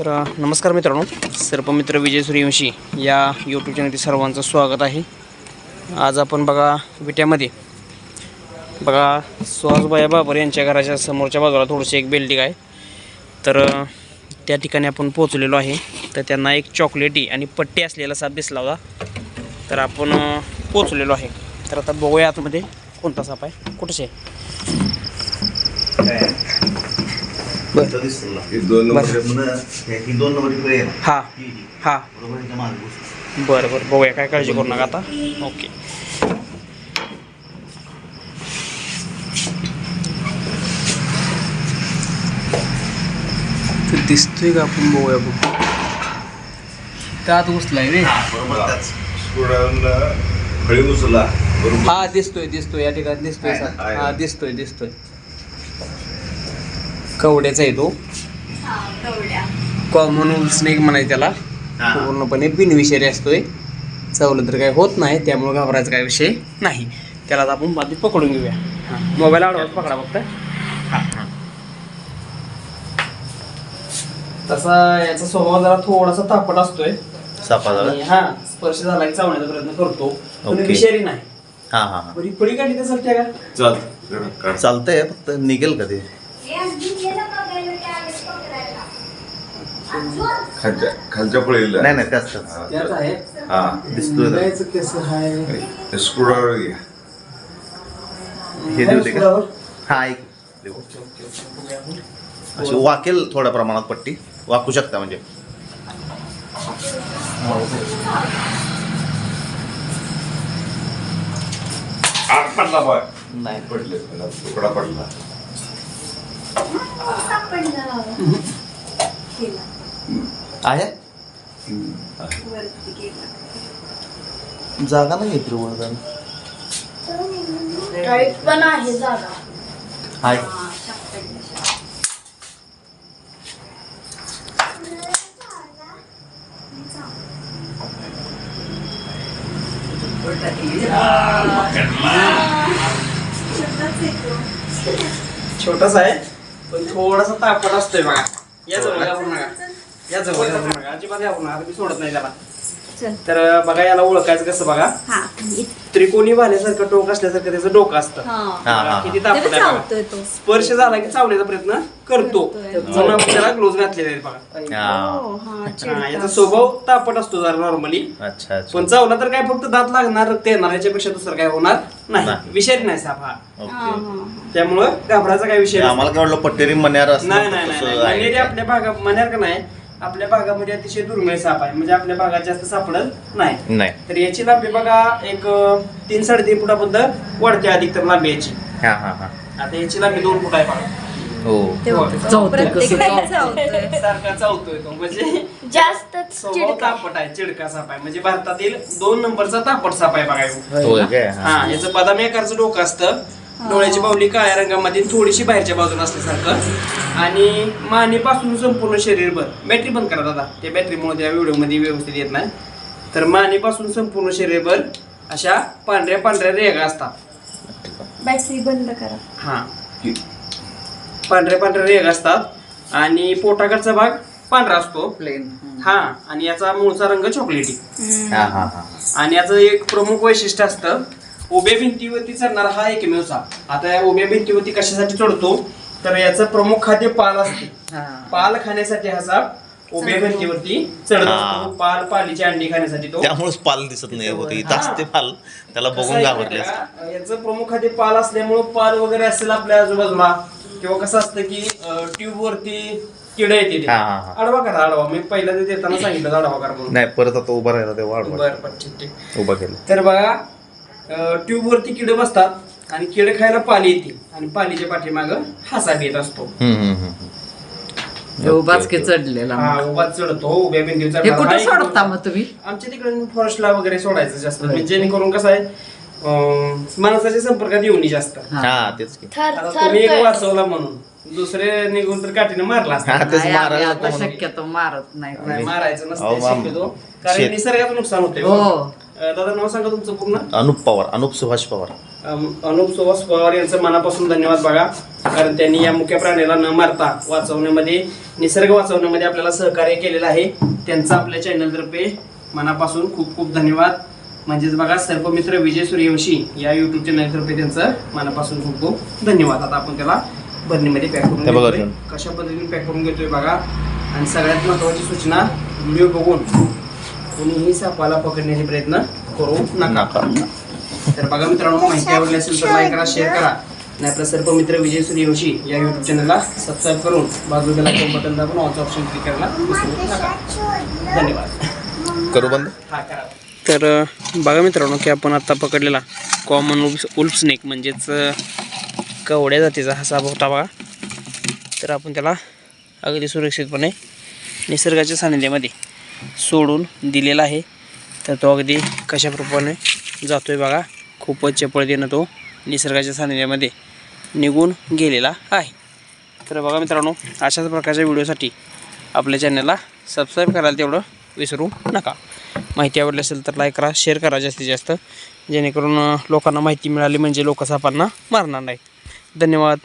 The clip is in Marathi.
तर नमस्कार मित्रांनो. सर्पमित्र विजय सूर्यवंशी या यूट्यूब चॅनलतील सर्वांचं स्वागत आहे. आज आपण बघा विट्यामध्ये. बघा सुहासबाया बाबर यांच्या घराच्या समोरच्या बाजूला थोडीशी एक बिल्डिंग आहे. तर त्या ठिकाणी आपण पोचलेलो आहे. तर त्यांना एक चॉकलेटी आणि पट्टी असलेला साप दिसला होता. तर आपण पोचलेलो आहे. तर आता बघूया आतमध्ये कोणता साप आहे. कुठंच? आहे इथं. हे दोन नंबर ही दोन. हां ही, ही. हां बरोबर मागे. बरं बरं बघूया काय काळजी करू नका आता ओके दिसतोय का आपण बघूया बघू त्यात घुसलाय रे हा, बरोबर त्याच. स्क्रूड्रायव्हरला खळी उचलला. बरोबर. हा दिसतोय दिसतोय या ठिकाणी दिसतोय आहे ना, सा- आहे हा ना. दिसतोय दिसतोय कवड्याचा आहे तो. कॉमन स्नेक म्हणायचं त्याला. पूर्णपणे बिनविषारी असतोय. चावलं तर काही होत नाही त्यामुळे घाबरायचा काही विषय नाही. त्याला आता आपण बाजू पकडून घेऊया. मोबाईल आडवा पकडा फक्त. तसा याचा स्वभाव जरा थोडासा तापट असतोय. हा स्पर्श झाला की चावण्याचा प्रयत्न करतो. पण. विषारी नाही. हा हा हा. बरी पडी काढली तर सत्या का? चालतंय फक्त निघेल का ते? खालच्या खालच्या पळीला. नाही नाही त्याच त्याच. त्याच आहे. हा. दिसतोय कसं आहे. स्क्रूड्रायव्हर घ्या हे देऊ दे का. हा एक देऊ. अशी वाकेल थोड्या प्रमाणात पट्टी. वाकू शकता म्हणजे. आत पडला बाय नाही. पडले तुकडा पडला. आहे? जागा नाही येत वर जाणं टाईट पण आहे जागा. हाय. छोटासा आहे? पण थोडासा तापट असतोय बघा. या जवळ या नका. या जवळ या नका. अजिबात या नका. मी सोडत नाही त्याला. तर बघा याला ओळखायचं कसं बघा. हा त्रिकोणी भाल्यासारखं टोक असल्यासारखं त्याचं डोकं असतं हा हा हा किती हा. तापट आहे बघा चावतोय तो स्पर्श झाला की चावण्याचा प्रयत्न करतो करतोय. म्हणून आपण त्याला ग्लोज घातलेले आहेत बघा हा. हो, हा, हा. याचा स्वभाव तापट असतो जरा नॉर्मली अच्छा अच्छा पण चावला तर काय फक्त दात लागणार रक्त येणार याच्यापेक्षा दुसरं काय होणार नाही नाही. विषारी नाही साप हा हा, ओके हा, हा. त्यामुळं घाबरायचा काय विषय नसतो. आम्हाला काय वाटलं पट्टेरी मण्यार असं नाही नाही नाही, नाही आपल्या भागा मण्यार का नाही आपल्या भागामध्ये अतिशय दुर्मिळ साप आहे. म्हणजे आपल्या भागात जास्त सापडत नाही. नाही. तर याची लांबी बघा एक अं, तीन साडेतीन फुटापर्यंत वाढते अधिकतर लांबी याची. हा हा हा. आता याची लांबी दोन फूट आहे बघा. हो. ते. बघ, प्रत्येकाला चावतोय. सारखा चावतोय तो म्हणजे जास्तच स्वभाव चिडका. तापट आहे चिडका साप आहे. म्हणजे भारतातील दोन नंबरचा तापट साप आहे बघा. ह्यो. होय काय? हा. हा याचं बदामी आकारचं डोकं असतं. डोळ्याची बावली काळ्या रंगामध्ये थोडीशी बाहेरच्या बाजूला असल्यासारखं. आणि मानेपासून संपूर्ण शरीरभर. बॅटरी बंद करा दादा. त्या बॅटरीमुळे त्या व्हिडिओमध्ये व्यवस्थित येत नाही. तर मानेपासून संपूर्ण शरीरभर अशा पांढऱ्या पांढऱ्या रेगा असतात. बॅटरी बंद करा. हा. पांढऱ्या पांढऱ्या रेग असतात. आणि पोटाकडचा भाग पांढरा असतो. प्लेन हा. आणि याचा मूळचा रंग चॉकलेटी हा हा हा. आणि याचं एक प्रमुख वैशिष्ट्य असतं. उभ्या भिंतीवरती चढणारा हा एकमेव साप आता या उभ्या भिंतीवरती कशासाठी चढतो? तर याचं प्रमुख खाद्य पाल असते. पाल खाण्यासाठी हा साप उभ्या भिंतीवरती चढत. असतो. पाल पालीची अंडी खाण्यासाठी तो त्यामुळेच पाल दिसत नाही होत. इथं असते पाल. त्याला बघून घाबरले? याचं प्रमुख खाद्य पाल असल्यामुळं पाल वगैरे असेल आपल्या आजूबाजूला. किंवा कसं असतं की ट्यूब वरती किडे येते. आडवा करा आडवा. मी पहिल्या ते देताना सांगितलं आडवा करा म्हणून. नाही परत आता उभा राहिला ते वाढ बरं बरं. ठीक ठीक. उभा केलं. तर बघा ट्यूब वरती किडे बसतात आणि किडे खायला पाली येते आणि पालीच्या पाठीमाग हासा येत असतो. उभाच की चढलेला हा उभा चढतो उभ्या भिंतीवर हे हा कुठं सोडता मग तुम्ही? आमच्या तिकडे फॉरेस्टला वगैरे सोडायचं जास्त. म्हणजे जेणेकरून कसं आहे अं, माणसाच्या संपर्कात येऊ नये जास्त. हा. तुम्ही एक वाचवला म्हणून. दुसरे निघून तर काठीने मारला. हा आता. शक्यतो मारत नाही. मारायचं नसतं शक्यतो. कारण निसर्गाचं नुकसान होते हो. अ, दादा नाव सांगा तुमचं पूर्ण. अनुप पवार अनुप सुभाष पवार. अनुप सुहास पवार यांचं मनापासून धन्यवाद बघा. कारण त्यांनी या मुख्य प्राण्याला न मारता वाचवण्यामध्ये निसर्ग वाचवण्यामध्ये आपल्याला सहकार्य केलेलं आहे. त्यांचं आपल्या चॅनलतर्फे मनापासून खूप खूप धन्यवाद. म्हणजेच बघा सर्पमित्र विजय सूर्यवंशी या युट्यूब चॅनलतर्फे त्यांचं मनापासून खूप खूप धन्यवाद. आता आपण त्याला बरणीमध्ये पॅक करून. कशा पद्धतीने पॅक करून घेतोय बघा. आणि सगळ्यात महत्त्वाची सूचना व्हिडिओ बघून कोणीही सापाला पकडण्याचे प्रयत्न करू नका. तर बघा मित्रांनो माहिती आवडली असेल तर लाईक करा शेअर करा. आणि आपला सर्पमित्र विजय सूर्यवंशी या युट्यूब चॅनलला सबस्क्राईब करून बाजूला बटन दाबून ऑलचा ऑप्शन क्लिक करायला विसरू नका. धन्यवाद. करू बंद? हा करा. तर बघा मित्रांनो की आपण आता पकडलेला कॉमन उल्फ उल्फ स्नेक म्हणजेच अ, कवड्या जातीचा हा साप होता बघा. तर आपण त्याला अगदी सुरक्षितपणे निसर्गाच्या सानिध्यामध्ये सोडून दिलेला आहे. तर तो अगदी कशाप्रमाणे जातो आहे बघा. खूपच चपळतीनं तो निसर्गाच्या सानिध्यामध्ये निघून गेलेला आहे. तर बघा मित्रांनो अशाच प्रकारच्या व्हिडिओसाठी आपल्या चॅनलला सबस्क्राईब करायला तेवढं विसरू नका. माहिती आवडली असेल तर लाईक करा शेअर करा जास्तीत जास्त. जेणेकरून लोकांना माहिती मिळाली म्हणजे लोक सापांना मारणार नाही धन्यवाद.